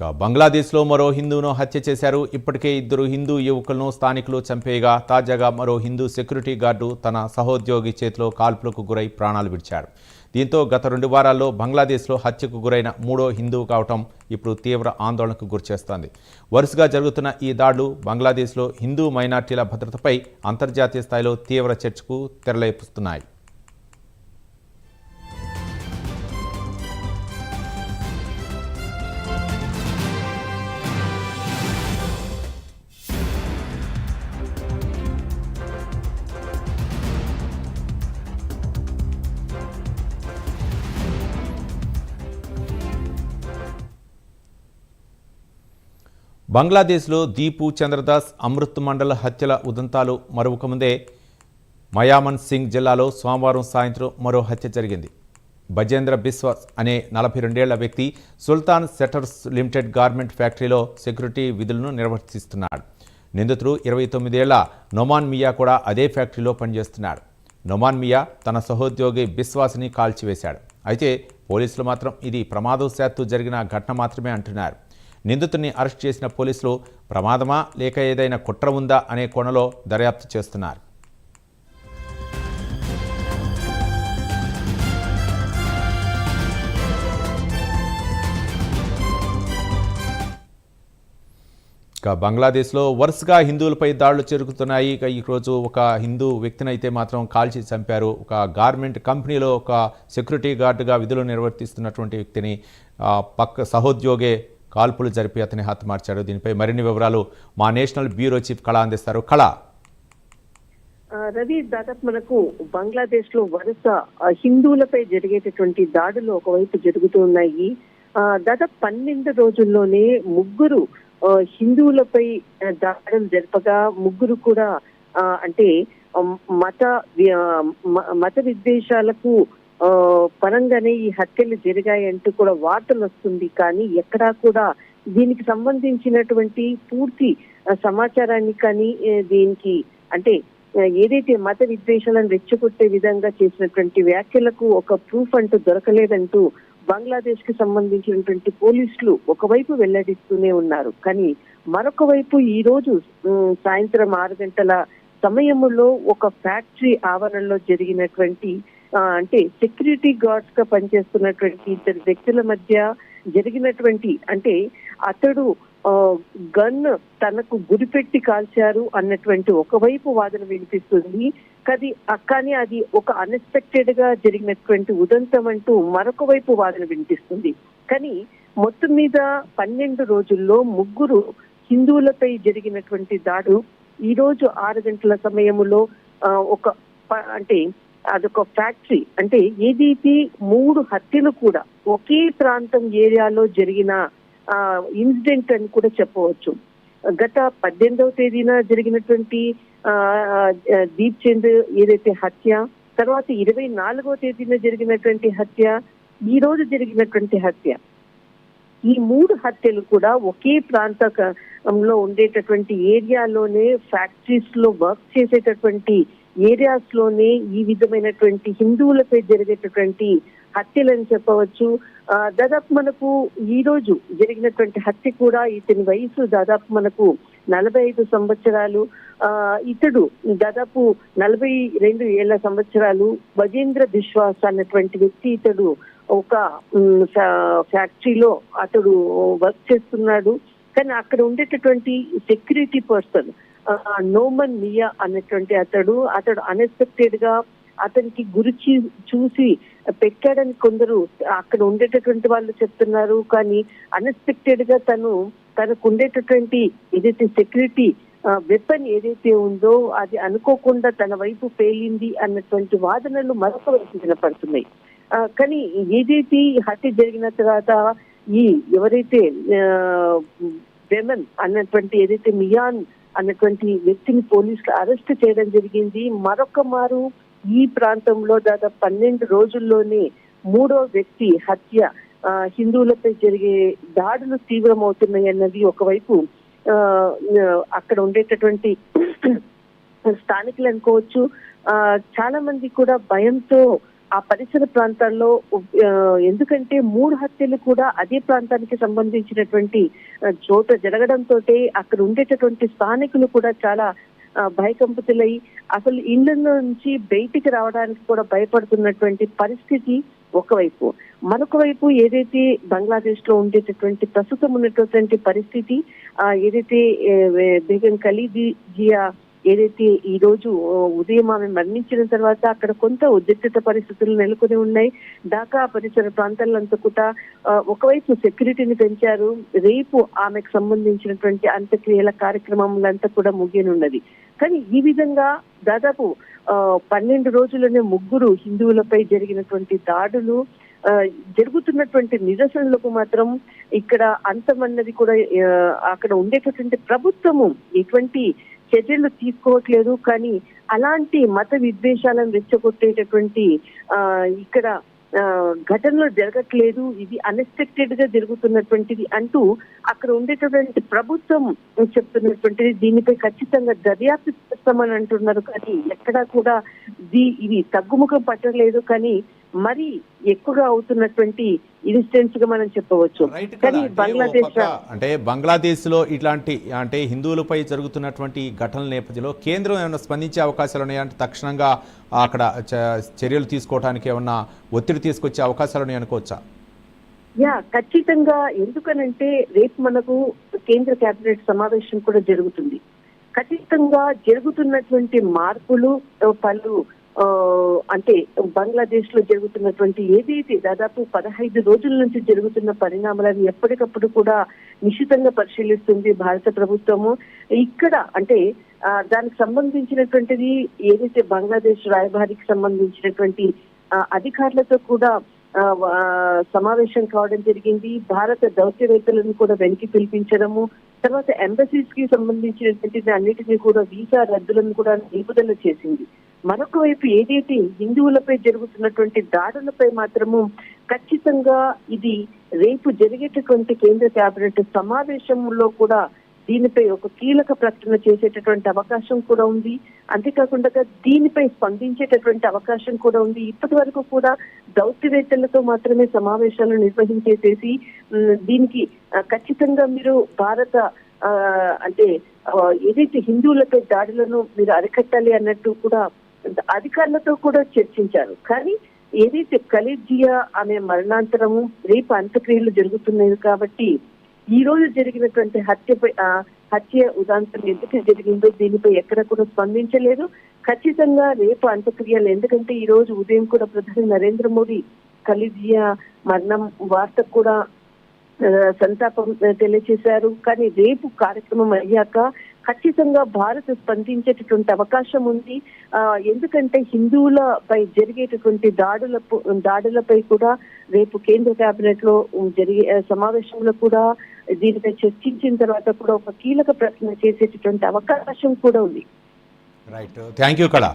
ఇక బంగ్లాదేశ్లో మరో హిందూను హత్య చేశారు. ఇప్పటికే ఇద్దరు హిందూ యువకులను స్థానికులు చంపేయగా తాజాగా మరో హిందూ సెక్యూరిటీ గార్డు తన సహోద్యోగి చేతిలో కాల్పులకు గురై ప్రాణాలు విడిచాడు. దీంతో గత రెండు వారాల్లో బంగ్లాదేశ్లో హత్యకు గురైన మూడో హిందువు కావటం ఇప్పుడు తీవ్ర ఆందోళనకు గురిచేస్తోంది. వరుసగా జరుగుతున్న ఈ దాడులు బంగ్లాదేశ్లో హిందూ మైనార్టీల భద్రతపై అంతర్జాతీయ స్థాయిలో తీవ్ర చర్చకు తెరలేపుస్తున్నాయి బంగ్లాదేశ్లో దీపు చంద్రదాస్ అమృత్ మండల హత్యల ఉదంతాలు మరొకముందే మయామన్ సింగ్ జిల్లాలో సోమవారం సాయంత్రం మరో హత్య జరిగింది. బజేంద్ర బిస్వాస్ అనే నలభై రెండేళ్ళ వ్యక్తి సుల్తాన్ సెటర్స్ లిమిటెడ్ గార్మెంట్ ఫ్యాక్టరీలో సెక్యూరిటీ విధులను నిర్వర్తిస్తున్నాడు. నిందితుడు ఇరవై తొమ్మిదేళ్ళ నొమాన్ మియా కూడా అదే ఫ్యాక్టరీలో పనిచేస్తున్నాడు. నొమాన్ మియా తన సహోద్యోగి బిస్వాస్ని కాల్చివేశాడు. అయితే పోలీసులు మాత్రం ఇది ప్రమాదవశాత్తు జరిగిన ఘటన మాత్రమే అంటున్నారు. నిందితుడిని అరెస్ట్ చేసిన పోలీసులు ప్రమాదమా లేక ఏదైనా కుట్ర ఉందా అనే కోణలో దర్యాప్తు చేస్తున్నారు. ఇక బంగ్లాదేశ్లో వరుసగా హిందువులపై దాడులు జరుగుతున్నాయి. ఇక ఈరోజు ఒక హిందూ వ్యక్తిని అయితే మాత్రం కాల్చి చంపారు. ఒక గార్మెంట్ కంపెనీలో ఒక సెక్యూరిటీ గార్డుగా విధులు నిర్వర్తిస్తున్నటువంటి వ్యక్తిని పక్క సహోద్యోగే కాల్పులు జరిపి అతని హతమార్చారు దీనిపై మరిన్ని వివరాలు మా నేషనల్ బ్యూరో చీఫ్ కళ అందిస్తారు. కళ. రవి దాదాపు మనకు బంగ్లాదేశ్లో వరుస హిందువులపై జరిగేటటువంటి దాడులు ఒకవైపు జరుగుతూ ఉన్నాయి. దాదాపు పన్నెండు రోజుల్లోనే ముగ్గురు హిందువులపై దాడులు జరపగా ముగ్గురు కూడా అంటే మత మ- మత విద్వేషాలకు పరంగానే ఈ హత్యలు జరిగాయంటూ కూడా వార్తలు వస్తుంది. కానీ ఎక్కడా కూడా దీనికి సంబంధించినటువంటి పూర్తి సమాచారాన్ని కానీ దీనికి అంటే ఏదైతే మత విద్వేషాలను రెచ్చగొట్టే విధంగా చేసినటువంటి వ్యాఖ్యలకు ఒక ప్రూఫ్ అంటూ దొరకలేదంటూ బంగ్లాదేశ్కి సంబంధించినటువంటి పోలీసులు ఒకవైపు వెల్లడిస్తూనే ఉన్నారు. కానీ మరొక వైపు ఈ రోజు సాయంత్రం ఆరు గంటల సమయంలో ఒక ఫ్యాక్టరీ ఆవరణలో జరిగినటువంటి అంటే సెక్యూరిటీ గార్డ్స్గా పనిచేస్తున్నటువంటి ఇద్దరు వ్యక్తుల మధ్య జరిగినటువంటి అంటే అతడు ఆ, గన్ తనకు గురిపెట్టి కాల్చారు అన్నటువంటి ఒకవైపు వాదన వినిపిస్తుంది. కది కానీ అది ఒక అన్ఎక్స్పెక్టెడ్గా జరిగినటువంటి ఉదంతం అంటూ మరొక వైపు వాదన వినిపిస్తుంది. కానీ మొత్తం మీద పన్నెండు రోజుల్లో ముగ్గురు హిందువులపై జరిగినటువంటి దాడు ఈ రోజు ఆరు గంటల సమయంలో ఆ, ఒక అంటే అదొక ఫ్యాక్టరీ. అంటే ఏదైతే మూడు హత్యలు కూడా ఒకే ప్రాంతం ఏరియాలో జరిగిన ఆ, ఇన్సిడెంట్ అని కూడా చెప్పవచ్చు. గత పద్దెనిమిదవ తేదీన జరిగినటువంటి ఆ, దీప్ చంద్ ఏదైతే హత్య తర్వాత ఇరవై నాలుగవ తేదీన జరిగినటువంటి హత్య ఈ రోజు జరిగినటువంటి హత్య. ఈ మూడు హత్యలు కూడా ఒకే ప్రాంతంలో ఉండేటటువంటి ఏరియాలోనే ఫ్యాక్టరీస్లో వర్క్ చేసేటటువంటి ఏరియాస్లోనే ఈ విధమైనటువంటి హిందువులపై జరిగేటటువంటి హత్యలని చెప్పవచ్చు. ఆ, దాదాపు మనకు ఈ రోజు జరిగినటువంటి హత్య కూడా ఇతని వయసు దాదాపు మనకు నలభై ఐదు సంవత్సరాలు. ఆ, ఇతడు దాదాపు నలభై రెండు ఏళ్ళ సంవత్సరాలు వజేంద్ర విశ్వాస్ అన్నటువంటి వ్యక్తి ఇతడు ఒక ఫ్యా- ఫ్యాక్టరీలో అతడు వర్క్ చేస్తున్నాడు. కానీ అక్కడ ఉండేటటువంటి సెక్యూరిటీ పర్సన్ నోమన్ మియా అనేటువంటి అతడు అతడు అన్ఎక్స్పెక్టెడ్గా అతనికి గురించి చూసి పెట్టాడని కొందరు అక్కడ ఉండేటటువంటి వాళ్ళు చెప్తున్నారు. కానీ అన్ఎక్స్పెక్టెడ్గా తను తనకు ఉండేటటువంటి ఏదైతే సెక్యూరిటీ వెపన్ ఏదైతే ఉందో అది అనుకోకుండా తన వైపు పేలింది అన్నటువంటి వాదనలు మరొక వైపు వినపడుతున్నాయి కానీ ఏదైతే హత్య జరిగిన తర్వాత ఈ ఎవరైతే వెమన్ అన్నటువంటి ఏదైతే మియాన్ అన్నటువంటి వ్యక్తిని పోలీసులు అరెస్ట్ చేయడం జరిగింది. మరొక మారు ఈ ప్రాంతంలో దాదాపు పన్నెండు రోజుల్లోనే మూడో వ్యక్తి హత్య ఆ, హిందువులపై జరిగే దాడులు తీవ్రమవుతున్నాయి అన్నది ఒకవైపు ఆ, అక్కడ ఉండేటటువంటి స్థానికులు అనుకోవచ్చు. ఆ, చాలా మంది కూడా భయంతో ఆ పరిసర ప్రాంతాల్లో ఎందుకంటే మూడు హత్యలు కూడా అదే ప్రాంతానికి సంబంధించినటువంటి చోట జరగడంతో అక్కడ ఉండేటటువంటి స్థానికులు కూడా చాలా ఆ, భయకంపితులై అసలు ఇళ్ళ నుంచి బయటికి రావడానికి కూడా భయపడుతున్నటువంటి పరిస్థితి ఒకవైపు. మరొక వైపు ఏదైతే బంగ్లాదేశ్లో ఉండేటటువంటి ప్రస్తుతం ఉన్నటువంటి పరిస్థితి ఆ, ఏదైతే బేగం ఖలీదీ జియా ఏదైతే ఈ రోజు ఉదయం ఆమె మరణించిన తర్వాత అక్కడ కొంత ఉద్రిక్తత పరిస్థితులు నెలకొని ఉన్నాయి. ఢాకా పరిసర ప్రాంతాలంతా కూడా ఒకవైపు సెక్యూరిటీని పెంచారు. రేపు ఆమెకు సంబంధించినటువంటి అంత్యక్రియల కార్యక్రమములంతా కూడా ముగియనున్నది. కానీ ఈ విధంగా దాదాపు ఆ, పన్నెండు రోజులనే ముగ్గురు హిందువులపై జరిగినటువంటి దాడులు ఆ, జరుగుతున్నటువంటి నిరసనలకు మాత్రం ఇక్కడ అంతమన్నది కూడా అక్కడ ఉండేటటువంటి ప్రభుత్వము ఎటువంటి చర్యలు తీసుకోవట్లేదు కానీ అలాంటి మత విద్వేషాలను రెచ్చగొట్టేటటువంటి ఆ, ఇక్కడ ఆ, ఘటనలు జరగట్లేదు ఇది అన్ఎక్స్పెక్టెడ్గా జరుగుతున్నటువంటిది అంటూ అక్కడ ఉండేటటువంటి ప్రభుత్వం చెప్తున్నటువంటిది దీనిపై ఖచ్చితంగా దర్యాప్తు చేస్తామని అంటున్నారు. కానీ ఎక్కడా కూడా ఇది తగ్గుముఖం పట్టలేదు కానీ మరి ఎక్కువగా అవుతున్నటువంటి ఇన్సిడెంట్స్గా మనం చెప్పవచ్చు. కానీ బంగ్లాదేశ్ అంటే బంగ్లాదేశ్లో ఇట్లాంటి అంటే హిందువులపై జరుగుతున్నటువంటి ఘటనల నేపథ్యంలో కేంద్రం ఏమైనా స్పందించే అవకాశాలు ఉన్నాయా? అంటే తక్షణంగా అక్కడ చర్యలు తీసుకోవడానికి ఏమన్నా ఒత్తిడి తీసుకొచ్చే అవకాశాలు ఉన్నాయి అనుకోవచ్చా? యా ఖచ్చితంగా. ఎందుకనంటే రేపు మనకు కేంద్ర కేబినెట్ సమావేశం కూడా జరుగుతుంది. ఖచ్చితంగా జరుగుతున్నటువంటి మార్పులు పలు అంటే బంగ్లాదేశ్లో జరుగుతున్నటువంటి ఏదైతే దాదాపు పదహైదు రోజుల నుంచి జరుగుతున్న పరిణామాలను ఎప్పటికప్పుడు కూడా నిశితంగా పరిశీలిస్తుంది భారత ప్రభుత్వము. ఇక్కడ అంటే దానికి సంబంధించినటువంటిది ఏదైతే బంగ్లాదేశ్ రాయబారికి సంబంధించినటువంటి ఆ, అధికారులతో కూడా ఆ, సమావేశం కావడం జరిగింది. భారత దౌత్యవేత్తలను కూడా వెనక్కి పిలిపించడము. తర్వాత ఎంబసీస్కి సంబంధించినటువంటి అన్నిటినీ కూడా వీసా రద్దులను కూడా నిలుపుదల చేసింది. మరొక వైపు ఏదైతే హిందువులపై జరుగుతున్నటువంటి దాడులపై మాత్రము ఖచ్చితంగా ఇది రేపు జరిగేటటువంటి కేంద్ర కేబినెట్ సమావేశంలో కూడా దీనిపై ఒక కీలక ప్రకటన చేసేటటువంటి అవకాశం కూడా ఉంది. అంతేకాకుండా దీనిపై స్పందించేటటువంటి అవకాశం కూడా ఉంది. ఇప్పటి వరకు కూడా దౌత్యవేత్తలతో మాత్రమే సమావేశాలు నిర్వహించేసేసి దీనికి ఖచ్చితంగా మీరు భారత ఆ, అంటే ఏదైతే హిందువులపై దాడులను మీరు అరికట్టాలి అన్నట్టు కూడా అధికారులతో కూడా చర్చించారు. కానీ ఏదైతే ఖలీజియా ఆమె మరణాంతరము రేపు అంత్యక్రియలు జరుగుతున్నాయి కాబట్టి ఈ రోజు జరిగినటువంటి హత్యపై ఆ, హత్య ఉదాంతం ఎందుకు జరిగిందో దీనిపై ఎక్కడ కూడా స్పందించలేదు. ఖచ్చితంగా రేపు అంత్యక్రియలు ఎందుకంటే ఈ రోజు ఉదయం కూడా ప్రధాని నరేంద్ర మోడీ ఖలీజియా మరణం వార్త కూడా సంతాపం తెలియజేశారు. కానీ రేపు కార్యక్రమం అయ్యాక ఖచ్చితంగా భారత్ స్పందించేటటువంటి అవకాశం ఉంది. ఎందుకంటే హిందువులపై జరిగేటటువంటి దాడుల దాడులపై కూడా రేపు కేంద్ర కేబినెట్లో జరిగే సమావేశంలో కూడా దీనిపై చర్చించిన తర్వాత కూడా ఒక కీలక ప్రశ్న చేసేటటువంటి అవకాశం కూడా ఉంది. రైట్ థ్యాంక్ యూ కళ